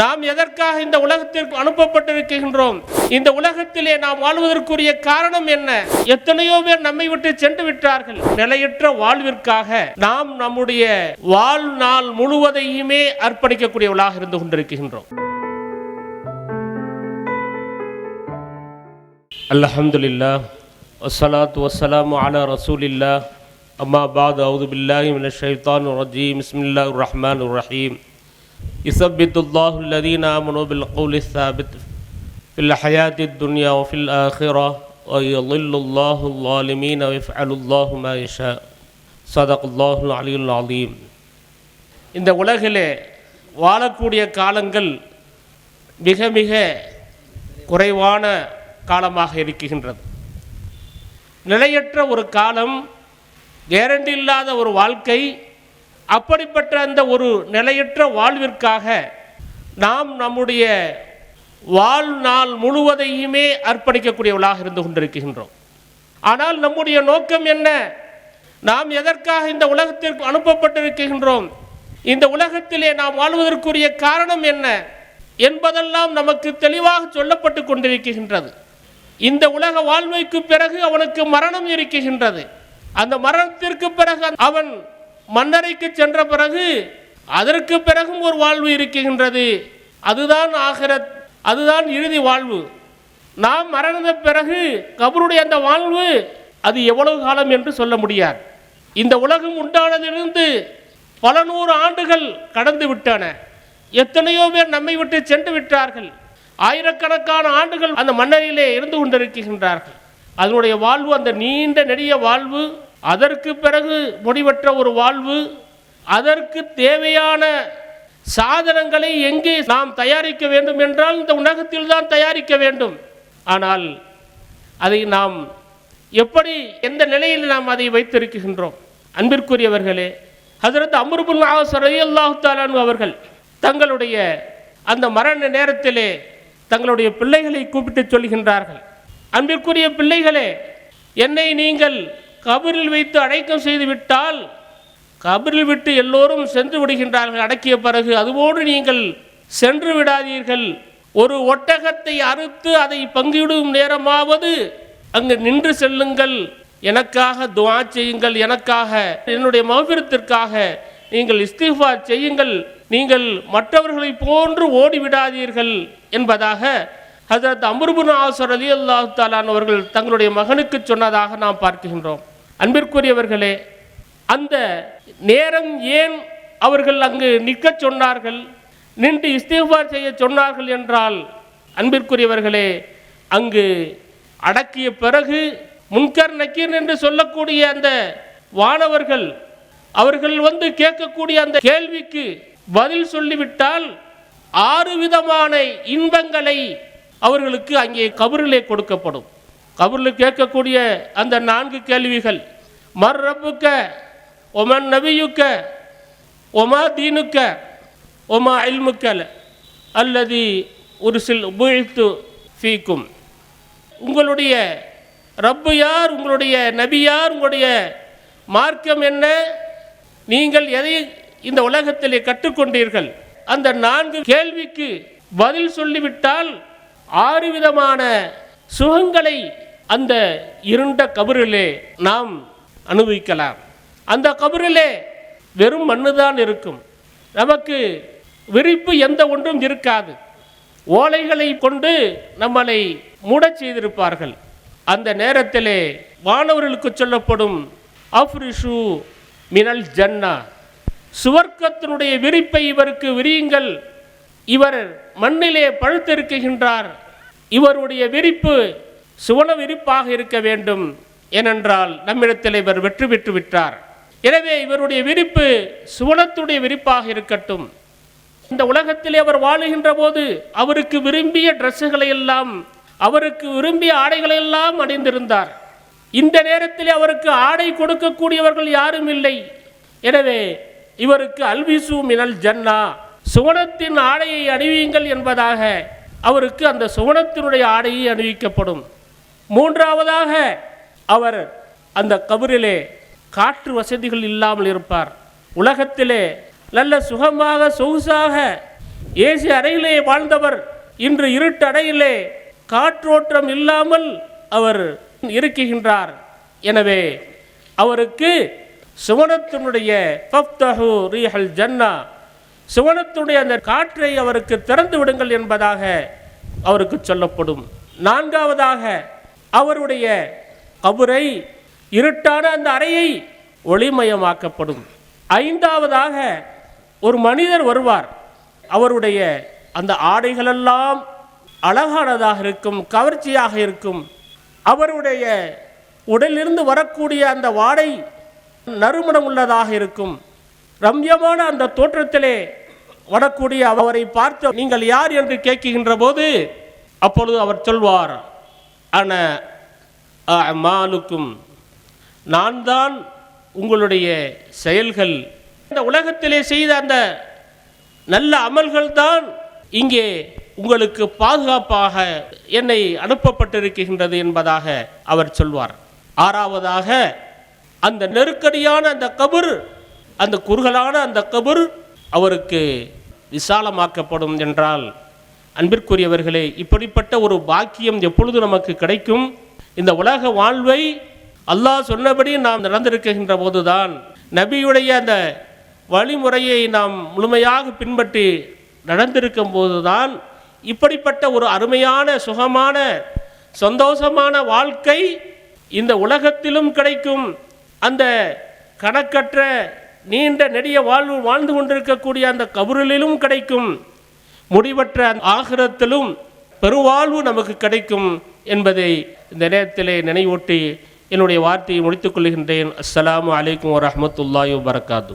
நாம் எதற்காக இந்த உலகத்திற்கு அனுப்பப்பட்டிருக்கின்றோம்? இந்த உலகத்திலே நாம் வாழ்வதற்குரிய காரணம் என்ன? எத்தனையோ பேர் நம்மை விட்டு சென்று விட்டார்கள். நிலையற்ற வாழ்விற்காக நாம் நம்முடைய வாழ்நாள் முழுவதையுமே அர்ப்பணிக்கக்கூடியவர்களாக இருந்து கொண்டிருக்கின்றோம். அல்ஹம்துலில்லாஹ். வஸ்ஸலாத்து வஸ்ஸலாமு அலா ரசூலில்லாஹ். அம்மா பாத் அவுது பில்லாஹி மினஷ் ஷைத்தானிர் ரஜீம். பிஸ்மில்லாஹிர் ரஹ்மான் ரஹீம். يثبت الله الذين آمنوا بالقول الثابت في الحياة الدنيا وفي الآخرة ويضل الله الظالمين ويفعل الله ما يشاء صدق الله العلي العظيم இந்த உலகிலே வாழக்கூடிய காலங்கள் மிக மிக குறைவான காலமாக இருக்கின்றது நிலையற்ற ஒரு காலம் கேரண்டி இல்லாத ஒரு வாழ்க்கை அப்படிப்பட்ட அந்த ஒரு நிலையற்ற வாழ்விற்காக நாம் நம்முடைய வாழ்நாள் முழுவதையுமே அர்ப்பணிக்கக்கூடியவளாக இருந்து கொண்டிருக்கின்றோம். ஆனால் நம்முடைய நோக்கம் என்ன? நாம் எதற்காக இந்த உலகத்திற்கு அனுப்பப்பட்டிருக்கின்றோம்? இந்த உலகத்திலே நாம் வாழ்வதற்குரிய காரணம் என்ன? என்பதெல்லாம் நமக்கு தெளிவாக சொல்லப்பட்டு கொண்டிருக்கின்றது. இந்த உலக வாழ்வைக்கு பிறகு அவனுக்கு மரணம் இருக்கின்றது. அந்த மரணத்திற்கு பிறகு அவன் மன்னரைக்கு சென்ற பிறகு அதற்கு பிறகும் ஒரு வாழ்வு இருக்கின்றது. அதுதான் ஆகிரத் அதுதான் இறுதி வாழ்வு. நாம் மரணத பிறகு கபருடைய அந்த வாழ்வு அது எவ்வளவு காலம் என்று சொல்ல முடியாது. இந்த உலகம் உண்டானதிலிருந்து பல நூறு ஆண்டுகள் கடந்து விட்டன. எத்தனையோ பேர் நம்மை விட்டு சென்று விட்டார்கள். ஆயிரக்கணக்கான ஆண்டுகள் அந்த மன்னரிலே இருந்து கொண்டிருக்கின்றார்கள். அதனுடைய வாழ்வு அந்த நீண்ட நெடிய வாழ்வு அதற்கு பிறகு முடிவற்ற ஒரு வாழ்வு அதற்கு தேவையான சாதனங்களை எங்கே நாம் தயாரிக்க வேண்டும் என்றால் இந்த உலகத்தில் தான் தயாரிக்க வேண்டும். ஆனால் அதை நாம் எப்படி எந்த நிலையில் நாம் அதை வைத்திருக்கின்றோம்? அன்பிற்குரியவர்களே ஹசரத் அமருபுல் ஆசரை அல்லாஹு தாலானு அவர்கள் தங்களுடைய அந்த மரண நேரத்திலே தங்களுடைய பிள்ளைகளை கூப்பிட்டு சொல்கின்றார்கள். அன்பிற்குரிய பிள்ளைகளே என்னை நீங்கள் கபரில் வைத்து அடைக்கம் செய்து விட்டால் கபரில் விட்டு எல்லோரும் சென்று விடுகின்றார்கள். அடக்கிய பிறகு அதுபோடு நீங்கள் சென்று விடாதீர்கள். ஒரு ஒட்டகத்தை அறுத்து அதை பங்கிடும் நேரமாவது அங்கு நின்று செல்லுங்கள். எனக்காக துவா செய்யுங்கள். எனக்காக என்னுடைய மகபிரத்திற்காக நீங்கள் இஸ்திஃபா செய்யுங்கள். நீங்கள் மற்றவர்களை போன்று ஓடிவிடாதீர்கள் என்பதாக ஹசரத் அமர்புன் ஆசர் அலி அல்லாஹு தாலான் அவர்கள் தங்களுடைய மகனுக்கு சொன்னதாக நாம் பார்க்கின்றோம். அன்பிற்குரியவர்களே அந்த நேரம் ஏன் அவர்கள் அங்கு நிற்கச் சொன்னார்கள்? நின்று இஸ்திஃபார் செய்ய சொன்னார்கள் என்றால் அன்பிற்குரியவர்களே அங்கு அடக்கிய பிறகு முன்கர் நக்கீர் என்று சொல்லக்கூடிய அந்த வானவர்கள் அவர்கள் வந்து கேட்கக்கூடிய அந்த கேள்விக்கு பதில் சொல்லிவிட்டால் ஆறு விதமான இன்பங்களை அவர்களுக்கு அங்கே கபரிலே கொடுக்கப்படும். கபரில் கேட்கக்கூடிய அந்த நான்கு கேள்விகள். மர் ரப்புக்க ஒமன் நபியுக்க ஒமா தீனுக்க ஒமா இல்முக்கல் அல்லது ஒரு சில் உபழித்து ஃபீக்கும். உங்களுடைய ரப்பு யார்? உங்களுடைய நபி யார்? உங்களுடைய மார்க்கம் என்ன? நீங்கள் எதை இந்த உலகத்திலே கற்றுக்கொண்டீர்கள்? அந்த நான்கு கேள்விக்கு பதில் சொல்லிவிட்டால் ஆறு விதமான சுகங்களை அந்த இருண்ட கபரிலே நாம் அனுபவிக்கலாம். அந்த கபரிலே வெறும் மண்ணுதான் இருக்கும். நமக்கு விரிப்பு எந்த ஒன்றும் இருக்காது. ஓலைகளை கொண்டு நம்மளை மூடச் செய்திருப்பார்கள். அந்த நேரத்திலே வானவர்களுக்கு சொல்லப்படும் அஃப்ரிஷு மினல் ஜன்னா. சுவர்க்கத்தினுடைய விரிப்பை இவருக்கு விரியுங்கள். இவர் மண்ணிலே பழுத்திருக்கின்றார். இவருடைய விரிப்பு சுவன விரிப்பாக இருக்க வேண்டும் ஏனென்றால் நம்மிடத்தில் இவர் வெற்றி பெற்று விட்டார். எனவே இவருடைய விரிப்பு சுவனத்துடைய விரிப்பாக இருக்கட்டும். இந்த உலகத்திலே அவர் வாழுகின்ற போது அவருக்கு விரும்பிய ட்ரெஸ்ஸுகளை எல்லாம் அவருக்கு விரும்பிய ஆடைகளை எல்லாம் அணிந்திருந்தார். இந்த நேரத்தில் அவருக்கு ஆடை கொடுக்கக்கூடியவர்கள் யாரும் இல்லை. எனவே இவருக்கு அல்விசு மினல் ஜன்னா சுவனத்தின் ஆடையை அணிவியுங்கள் என்பதாக அவருக்கு அந்த சுவனத்தினுடைய ஆடையை அணிவிக்கப்படும். மூன்றாவதாக அவர் அந்த கபரிலே காற்று வசதிகள் இல்லாமல் இருப்பார். உலகத்திலே நல்ல சுகமாக சொகுசாக ஏசி அறையிலே வாழ்ந்தவர் இன்று இருட்டு அறையிலே காற்றோட்டம் இல்லாமல் அவர் இருக்குகின்றார் எனவே அவருக்கு சுவனத்தினுடைய பப்தஹு ரீஹல் ஜன்னா சுவனத்துடைய அந்த காற்றை அவருக்கு திறந்து விடுங்கள் என்பதாக அவருக்கு சொல்லப்படும். நான்காவதாக அவருடைய கபுரை இருட்டான அந்த அறையை ஒளிமயமாக்கப்படும். ஐந்தாவதாக ஒரு மனிதர் வருவார். அவருடைய அந்த ஆடைகளெல்லாம் அழகானதாக இருக்கும் கவர்ச்சியாக இருக்கும். அவருடைய உடலிருந்து வரக்கூடிய அந்த வாடை நறுமணம் உள்ளதாக இருக்கும். ரம்யமான அந்த தோற்றத்திலே வரக்கூடிய அவரை பார்த்து நீங்கள் யார் என்று கேட்கின்ற போது அப்பொழுது அவர் சொல்வார் அன அமாலுக்கும். நான் தான் உங்களுடைய செயல்கள். இந்த உலகத்திலே செய்த அந்த நல்ல அமல்கள் தான் இங்கே உங்களுக்கு பாதுகாப்பாக என்னை அனுப்பப்பட்டிருக்கின்றது என்பதாக அவர் சொல்வார். ஆறாவதாக அந்த நெருக்கடியான அந்த கபர் அந்த குறுகலான அந்த கபர் அவருக்கு விசாலமாக்கப்படும் என்றால் அன்பிற்குரியவர்களே இப்படிப்பட்ட ஒரு பாக்கியம் எப்பொழுது நமக்கு கிடைக்கும்? இந்த உலக வாழ்வை அல்லாஹ் சொன்னபடி நாம் நடந்திருக்கின்ற போதுதான் நபியுடைய அந்த வழிமுறையை நாம் முழுமையாக பின்பற்றி நடந்திருக்கும் போதுதான் இப்படிப்பட்ட ஒரு அருமையான சுகமான சந்தோஷமான வாழ்க்கை இந்த உலகத்திலும் கிடைக்கும். அந்த கணக்கற்ற நீண்ட நெடிய வாழ்வு வாழ்ந்து கொண்டிருக்கக்கூடிய அந்த கபுரலிலும் கிடைக்கும். முடிவற்ற அந்த ஆகிரத்திலும் பெருவாழ்வு நமக்கு கிடைக்கும் என்பதை இந்த நேரத்திலே நினைவூட்டி என்னுடைய வார்த்தையை முடித்துக் கொள்கின்றேன். அஸ்லாம் அலைக்கும் வரஹ்மத்துல்லாஹி வரகாத்து